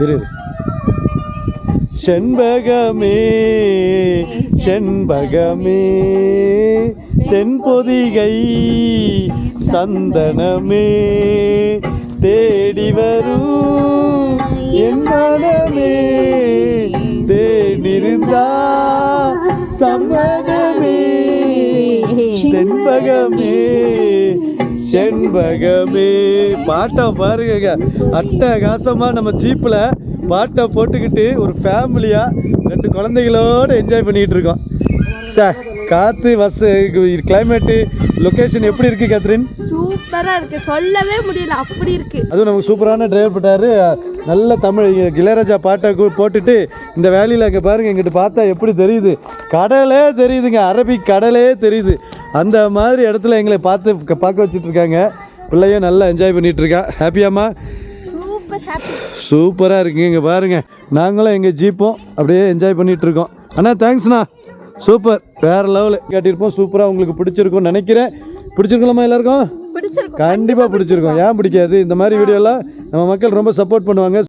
இரு. செண்பகமே செண்பகமே தென்பொதிகை சந்தனமே தேடி வரும் என் மனமே தேடிருந்தா சம்மதமே தென்பகமே செண்பகமே. பாட்டை பாருங்க அட்டகாசமா நம்ம ஜீப்ல பாட்டை போட்டுக்கிட்டு ஒரு ஃபேமிலியா ரெண்டு குழந்தைகளோட என்ஜாய் பண்ணிட்டு இருக்கோம். சார் காத்து பஸ் கிளைமேட்டு லொக்கேஷன் எப்படி இருக்கு கேத்ரின்? சூப்பரா இருக்கு. சொல்லவே முடியல. அப்படி இருக்கு. அதுவும் நமக்கு சூப்பரான டிரைவர் போட்டாரு. நல்ல தமிழ் இளையராஜா பாட்டை கு- போட்டுட்டு இந்த வேலியில் அங்கே பாருங்க இங்கிட்டு பார்த்தா எப்படி தெரியுது? கடலே தெரியுதுங்க. அரபிக் கடலே தெரியுது. அந்த மாதிரி இடத்துல எங்களை பார்த்து பார்க்க வச்சுட்டு இருக்காங்க. பிள்ளைய நல்லா என்ஜாய் பண்ணிட்டு இருக்கா. ஹாப்பியாம்மா சூப்பர் ஹாப்பி சூப்பராக இருக்குங்க. இங்கே பாருங்க. நாங்களும் எங்கள் ஜீப்பும் அப்படியே என்ஜாய் பண்ணிட்டு இருக்கோம். அண்ணா தேங்க்ஸ்ண்ணா சூப்பர் வேற லெவலு காட்டியிருப்போம் சூப்பராக உங்களுக்கு பிடிச்சிருக்கும்னு நினைக்கிறேன். பிடிச்சிருக்கலாமா எல்லாருக்கும்? கண்டிப்பாக பிடிச்சிருக்கும். ஏன் பிடிக்காது? இந்த மாதிரி வீடியோலாம் நம்ம மக்கள் ரொம்ப சப்போர்ட் பண்ணுவாங்க.